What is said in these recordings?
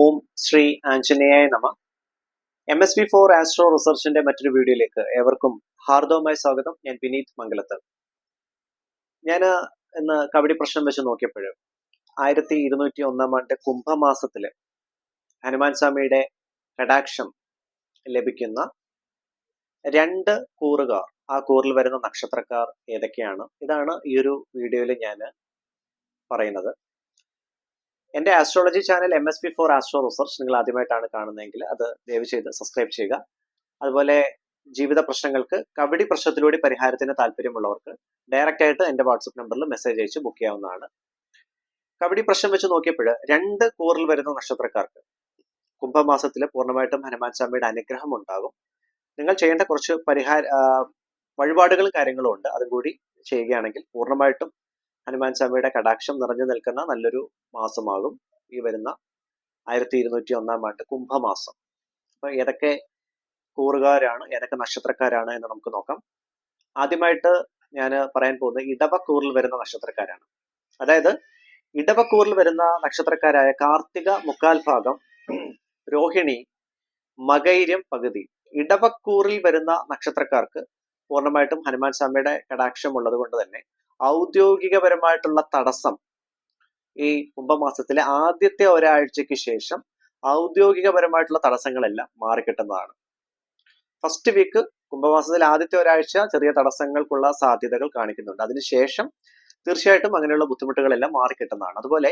ഓം ശ്രീ ആഞ്ജനേയായ നമ. M S V for astro റിസർച്ചിന്റെ മറ്റൊരു വീഡിയോയിലേക്ക് ഏവർക്കും ഹാർദവമായ സ്വാഗതം. ഞാൻ വിനീത് മംഗലത്ത്. ഞാൻ ഇന്ന് കബഡി പ്രശ്നം വെച്ച് നോക്കിയപ്പോൾ ആയിരത്തി ഇരുന്നൂറ്റി ഒന്നാം ആണ്ട് കുംഭമാസത്തിൽ ഹനുമാൻ സ്വാമിയുടെ കടാക്ഷം ലഭിക്കുന്ന രണ്ട് കൂറുകാർ ആ കൂറിൽ വരുന്ന നക്ഷത്രക്കാർ ഏതൊക്കെയാണ്? ഇതാണ് ഈ ഒരു വീഡിയോയിൽ ഞാൻ പറയുന്നത്. എന്റെ astrology channel M S P for astro research നിങ്ങൾ ആദ്യമായിട്ടാണ് കാണുന്നതെങ്കിൽ അത് ദയവ് ചെയ്ത് സബ്സ്ക്രൈബ് ചെയ്യുക. അതുപോലെ ജീവിത പ്രശ്നങ്ങൾക്ക് കബഡി പ്രശ്നത്തിലൂടെ പരിഹാരത്തിന് താല്പര്യമുള്ളവർക്ക് ഡയറക്റ്റ് ആയിട്ട് എന്റെ വാട്സപ്പ് നമ്പറിൽ മെസ്സേജ് അയച്ച് ബുക്ക് ചെയ്യാവുന്നതാണ്. കബഡി പ്രശ്നം വെച്ച് നോക്കിയപ്പോൾ രണ്ട് കൂറിൽ വരുന്ന നക്ഷത്രക്കാർക്ക് കുംഭമാസത്തിൽ പൂർണമായിട്ടും ഹനുമാൻ സ്വാമിയുടെ അനുഗ്രഹം ഉണ്ടാകും. നിങ്ങൾ ചെയ്യേണ്ട കുറച്ച് പരിഹാര വഴിപാടുകളും കാര്യങ്ങളും ഉണ്ട്. അതും കൂടി ചെയ്യുകയാണെങ്കിൽ പൂർണമായിട്ടും ഹനുമാൻ സ്വാമിയുടെ കടാക്ഷം നിറഞ്ഞു നിൽക്കുന്ന നല്ലൊരു മാസമാകും ഈ വരുന്ന ആയിരത്തി ഇരുന്നൂറ്റി ഒന്നാം ആണ്ട് കുംഭമാസം. അപ്പൊ ഏതൊക്കെ കൂറുകാരാണ് ഏതൊക്കെ നക്ഷത്രക്കാരാണ് എന്ന് നമുക്ക് നോക്കാം. ആദ്യമായിട്ട് ഞാൻ പറയാൻ പോകുന്നത് ഇടവക്കൂറിൽ വരുന്ന നക്ഷത്രക്കാരാണ്. അതായത് ഇടവക്കൂറിൽ വരുന്ന നക്ഷത്രക്കാരായ കാർത്തിക മുക്കാൽ ഭാഗം രോഹിണി മകൈര്യം പകുതി. ഇടവക്കൂറിൽ വരുന്ന നക്ഷത്രക്കാർക്ക് പൂർണമായിട്ടും ഹനുമാൻ സ്വാമിയുടെ കടാക്ഷം ഉള്ളത് കൊണ്ട് തന്നെ ഔദ്യോഗികപരമായിട്ടുള്ള തടസ്സം ഈ കുംഭമാസത്തിലെ ആദ്യത്തെ ഒരാഴ്ചയ്ക്ക് ശേഷം ഔദ്യോഗികപരമായിട്ടുള്ള തടസ്സങ്ങളെല്ലാം മാറിക്കിട്ടുന്നതാണ്. ഫസ്റ്റ് വീക്ക് കുംഭമാസത്തിൽ ആദ്യത്തെ ഒരാഴ്ച ചെറിയ തടസ്സങ്ങൾക്കുള്ള സാധ്യതകൾ കാണിക്കുന്നുണ്ട്. അതിനുശേഷം തീർച്ചയായിട്ടും അങ്ങനെയുള്ള ബുദ്ധിമുട്ടുകളെല്ലാം മാറിക്കിട്ടുന്നതാണ്. അതുപോലെ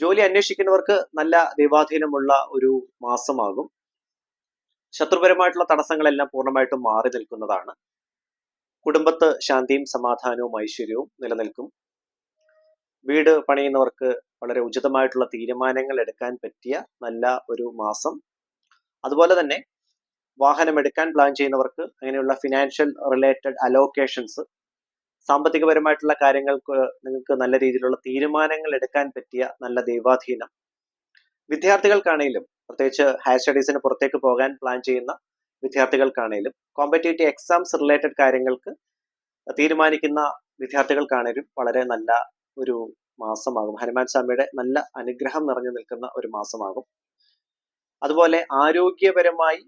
ജോലി അന്വേഷിക്കുന്നവർക്ക് നല്ല ദൈവാധീനമുള്ള ഒരു മാസമാകും. ശത്രുപരമായിട്ടുള്ള തടസ്സങ്ങളെല്ലാം പൂർണമായിട്ടും മാറി നിൽക്കുന്നതാണ്. കുടുംബത്ത് ശാന്തിയും സമാധാനവും ഐശ്വര്യവും നിലനിൽക്കും. വീട് പണിയുന്നവർക്ക് വളരെ ഉചിതമായിട്ടുള്ള തീരുമാനങ്ങൾ എടുക്കാൻ പറ്റിയ നല്ല ഒരു മാസം. അതുപോലെ തന്നെ വാഹനം എടുക്കാൻ പ്ലാൻ ചെയ്യുന്നവർക്ക് അങ്ങനെയുള്ള ഫിനാൻഷ്യൽ റിലേറ്റഡ് അലോക്കേഷൻസ് സാമ്പത്തികപരമായിട്ടുള്ള കാര്യങ്ങൾക്ക് നിങ്ങൾക്ക് നല്ല രീതിയിലുള്ള തീരുമാനങ്ങൾ എടുക്കാൻ പറ്റിയ നല്ല ദൈവാധീനം. വിദ്യാർത്ഥികൾക്കാണെങ്കിലും പ്രത്യേകിച്ച് ഹയർ സ്റ്റഡീസിന് പുറത്തേക്ക് പോകാൻ പ്ലാൻ ചെയ്യുന്ന വിദ്യാർത്ഥികൾക്കാണേലും കോമ്പറ്റേറ്റീവ് എക്സാംസ് റിലേറ്റഡ് കാര്യങ്ങൾക്ക് തീരുമാനിക്കുന്ന വിദ്യാർത്ഥികൾക്കാണേലും വളരെ നല്ല ഒരു മാസമാകും. ഹനുമാൻ സ്വാമിയുടെ നല്ല അനുഗ്രഹം നിറഞ്ഞു നിൽക്കുന്ന ഒരു മാസമാകും. അതുപോലെ ആരോഗ്യപരമായി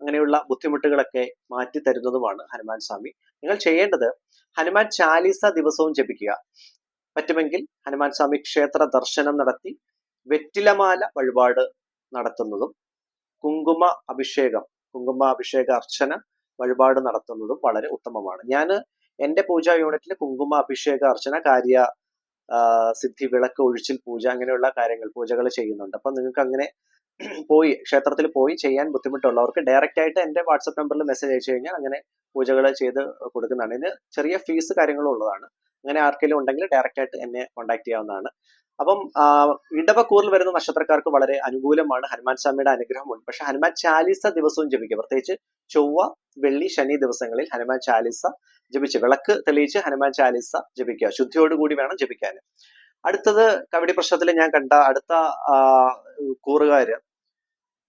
അങ്ങനെയുള്ള ബുദ്ധിമുട്ടുകളൊക്കെ മാറ്റി തരുന്നതുമാണ് ഹനുമാൻ സ്വാമി. നിങ്ങൾ ചെയ്യേണ്ടത് ഹനുമാൻ ചാലീസ ദിവസവും ജപിക്കുക. പറ്റുമെങ്കിൽ ഹനുമാൻ സ്വാമി ക്ഷേത്ര ദർശനം നടത്തി വെറ്റിലമാല വഴിപാട് നടത്തുന്നതും കുങ്കുമ അഭിഷേകം കുങ്കുമ അഭിഷേക അർച്ചന വഴിപാട് നടത്തുന്നതും വളരെ ഉത്തമമാണ്. ഞാൻ എന്റെ പൂജാ യൂണിറ്റിൽ കുങ്കുമ അഭിഷേക അർച്ചന കാര്യ സിദ്ധി വിളക്ക് ഒഴിച്ചിൽ പൂജ അങ്ങനെയുള്ള കാര്യങ്ങൾ പൂജകൾ ചെയ്യുന്നുണ്ട്. അപ്പം നിങ്ങൾക്ക് അങ്ങനെ പോയി ക്ഷേത്രത്തിൽ പോയി ചെയ്യാൻ ബുദ്ധിമുട്ടുള്ളവർക്ക് ഡയറക്റ്റ് ആയിട്ട് എന്റെ വാട്സപ്പ് നമ്പറിൽ മെസ്സേജ് അയച്ചു കഴിഞ്ഞാൽ അങ്ങനെ പൂജകൾ ചെയ്ത് കൊടുക്കുന്നതാണ്. ഇതിന് ചെറിയ ഫീസ് കാര്യങ്ങളും ഉള്ളതാണ്. അങ്ങനെ ആർക്കെങ്കിലും ഉണ്ടെങ്കിൽ ഡയറക്റ്റ് ആയിട്ട് എന്നെ കോൺടാക്ട് ചെയ്യാവുന്നതാണ്. അപ്പം ഇടവക്കൂറിൽ വരുന്ന നക്ഷത്രക്കാർക്ക് വളരെ അനുകൂലമാണ്. ഹനുമാൻ സ്വാമിയുടെ അനുഗ്രഹമുണ്ട്. പക്ഷെ ഹനുമാൻ ചാലീസ ദിവസവും ജപിക്കുക. പ്രത്യേകിച്ച് ചൊവ്വ വെള്ളി ശനി ദിവസങ്ങളിൽ ഹനുമാൻ ചാലീസ ജപിച്ച് വിളക്ക് തെളിയിച്ച് ഹനുമാൻ ചാലീസ ജപിക്കുക. ശുദ്ധിയോടുകൂടി വേണം ജപിക്കാൻ. അടുത്തത് കബഡി പ്രശ്നത്തിൽ ഞാൻ കണ്ട അടുത്ത കൂറുകാര്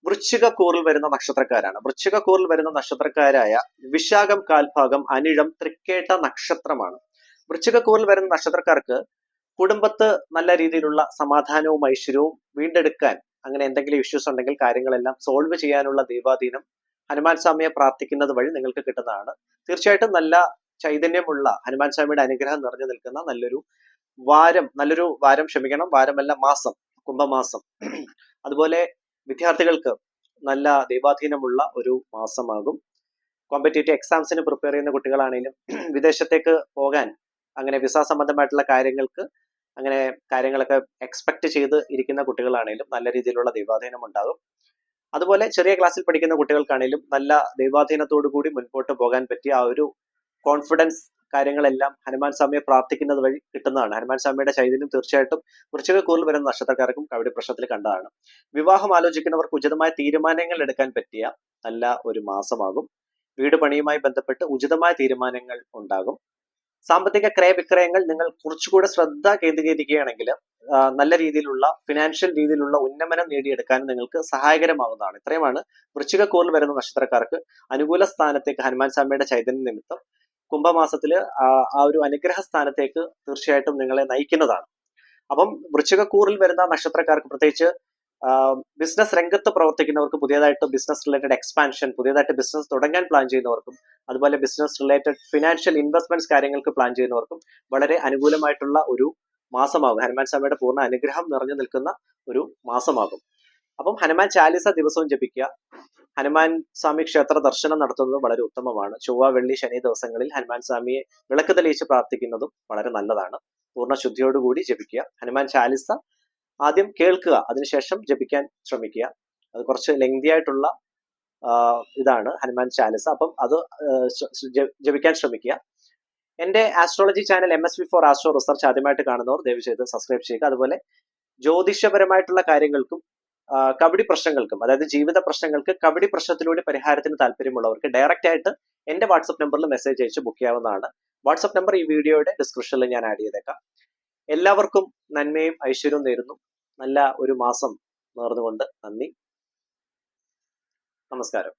വൃശ്ചിക കൂറിൽ വരുന്ന നക്ഷത്രക്കാരാണ്. വൃശ്ചിക കൂറിൽ വരുന്ന നക്ഷത്രക്കാരായ വിശാഖം കാൽഭാഗം അനിഴം തൃക്കേട്ട നക്ഷത്രമാണ്. വൃശ്ചിക കൂറിൽ വരുന്ന നക്ഷത്രക്കാർക്ക് കുടുംബത്ത് നല്ല രീതിയിലുള്ള സമാധാനവും ഐശ്വര്യവും വീണ്ടെടുക്കാൻ അങ്ങനെ എന്തെങ്കിലും ഇഷ്യൂസ് ഉണ്ടെങ്കിൽ കാര്യങ്ങളെല്ലാം സോൾവ് ചെയ്യാനുള്ള ദൈവാധീനം ഹനുമാൻ സ്വാമിയെ പ്രാർത്ഥിക്കുന്നത് വഴി നിങ്ങൾക്ക് കിട്ടുന്നതാണ്. തീർച്ചയായിട്ടും നല്ല ചൈതന്യമുള്ള ഹനുമാൻ സ്വാമിയുടെ അനുഗ്രഹം നിറഞ്ഞു നിൽക്കുന്ന നല്ലൊരു വാരം നല്ലൊരു വാരം ക്ഷമിക്കണം. വാരമല്ല മാസം കുംഭമാസം. അതുപോലെ വിദ്യാർത്ഥികൾക്ക് നല്ല ദൈവാധീനമുള്ള ഒരു മാസമാകും. കോമ്പറ്റേറ്റീവ് എക്സാംസിന് പ്രിപ്പയർ ചെയ്യുന്ന കുട്ടികളാണെങ്കിലും വിദേശത്തേക്ക് പോകാൻ അങ്ങനെ വിസ സംബന്ധമായിട്ടുള്ള കാര്യങ്ങൾക്ക് അങ്ങനെ കാര്യങ്ങളൊക്കെ എക്സ്പെക്ട് ചെയ്ത് ഇരിക്കുന്ന കുട്ടികളാണെങ്കിലും നല്ല രീതിയിലുള്ള ദൈവാധീനം ഉണ്ടാകും. അതുപോലെ ചെറിയ ക്ലാസ്സിൽ പഠിക്കുന്ന കുട്ടികൾക്കാണെങ്കിലും നല്ല ദൈവാധീനത്തോടു കൂടി മുൻപോട്ട് പോകാൻ പറ്റിയ ആ ഒരു കോൺഫിഡൻസ് കാര്യങ്ങളെല്ലാം ഹനുമാൻ സ്വാമിയെ പ്രാർത്ഥിക്കുന്നത് വഴി കിട്ടുന്നതാണ്. ഹനുമാൻ സ്വാമിയുടെ ചൈതന്യം തീർച്ചയായിട്ടും വൃശ്ചിക കൂറിൽ വരുന്ന നക്ഷത്രക്കാർക്കും കവടി പ്രശ്നത്തിൽ കണ്ടതാണ്. വിവാഹം ആലോചിക്കുന്നവർക്ക് ഉചിതമായ തീരുമാനങ്ങൾ എടുക്കാൻ പറ്റിയ നല്ല ഒരു മാസമാകും. വീട് പണിയുമായി ബന്ധപ്പെട്ട് ഉചിതമായ തീരുമാനങ്ങൾ ഉണ്ടാകും. സാമ്പത്തിക ക്രയവിക്രയങ്ങൾ നിങ്ങൾ കുറച്ചുകൂടെ ശ്രദ്ധ കേന്ദ്രീകരിക്കുകയാണെങ്കിൽ നല്ല രീതിയിലുള്ള ഫിനാൻഷ്യൽ രീതിയിലുള്ള ഉന്നമനം നേടിയെടുക്കാൻ നിങ്ങൾക്ക് സഹായകരമാവുന്നതാണ്. ഇത്രയുമാണ് വൃശ്ചിക കൂറിൽ വരുന്ന നക്ഷത്രക്കാർക്ക് അനുകൂല സ്ഥാനത്തേക്ക് ഹനുമാൻ സ്വാമിയുടെ ചൈതന്യ നിമിത്തം കുംഭമാസത്തിൽ ആ ഒരു അനുഗ്രഹ സ്ഥാനത്തേക്ക് തീർച്ചയായിട്ടും നിങ്ങളെ നയിക്കുന്നതാണ്. അപ്പം വൃശ്ചികക്കൂറിൽ വരുന്ന നക്ഷത്രക്കാർക്ക് പ്രത്യേകിച്ച് ബിസിനസ് രംഗത്ത് പ്രവർത്തിക്കുന്നവർക്ക് പുതിയതായിട്ട് ബിസിനസ് റിലേറ്റഡ് എക്സ്പാൻഷൻ പുതിയതായിട്ട് ബിസിനസ് തുടങ്ങാൻ പ്ലാൻ ചെയ്യുന്നവർക്കും അതുപോലെ ബിസിനസ് റിലേറ്റഡ് ഫിനാൻഷ്യൽ ഇൻവെസ്റ്റ്മെന്റ്സ് കാര്യങ്ങൾക്ക് പ്ലാൻ ചെയ്യുന്നവർക്കും വളരെ അനുകൂലമായിട്ടുള്ള ഒരു മാസമാകും. ഹനുമാൻ സ്വാമിയുടെ പൂർണ അനുഗ്രഹം നിറഞ്ഞു നിൽക്കുന്ന ഒരു മാസമാകും. അപ്പം ഹനുമാൻ ചാലിസ ദിവസവും ജപിക്കുക. ഹനുമാൻ സ്വാമി ക്ഷേത്ര ദർശനം നടത്തുന്നത് വളരെ ഉത്തമമാണ്. ചൊവ്വ വെള്ളി ശനി ദിവസങ്ങളിൽ ഹനുമാൻ സ്വാമിയെ വിളക്ക് തെളിയിച്ച് പ്രാർത്ഥിക്കുന്നതും വളരെ നല്ലതാണ്. പൂർണ ശുദ്ധിയോടുകൂടി ജപിക്കുക. ഹനുമാൻ ചാലിസ ആദ്യം കേൾക്കുക അതിനുശേഷം ജപിക്കാൻ ശ്രമിക്കുക. അത് കുറച്ച് ലെങ്തി ആയിട്ടുള്ള ഇതാണ് ഹനുമാൻ ചാലിസ. അപ്പം അത് ജപിക്കാൻ ശ്രമിക്കുക. എന്റെ astrology channel M S V for astro research ആദ്യമായിട്ട് കാണുന്നവർ ദയവ് ചെയ്ത് സബ്സ്ക്രൈബ് ചെയ്യുക. അതുപോലെ ജ്യോതിഷപരമായിട്ടുള്ള കാര്യങ്ങൾക്കും കബഡി പ്രശ്നങ്ങൾക്കും അതായത് ജീവിത പ്രശ്നങ്ങൾക്ക് കബഡി പ്രശ്നത്തിലൂടെ പരിഹാരത്തിന് താല്പര്യമുള്ളവർക്ക് ഡയറക്റ്റ് ആയിട്ട് എന്റെ വാട്സപ്പ് നമ്പറിൽ മെസ്സേജ് അയച്ച് ബുക്ക് ചെയ്യാവുന്നതാണ്. വാട്സപ്പ് നമ്പർ ഈ വീഡിയോയുടെ ഡിസ്ക്രിപ്ഷനിൽ ഞാൻ ആഡ് ചെയ്തേക്കാം. എല്ലാവർക്കും നന്മയും ഐശ്വര്യവും നേരുന്നു. നല്ല ഒരു മാസം നേർന്നുകൊണ്ട് നന്ദി. നമസ്കാരം.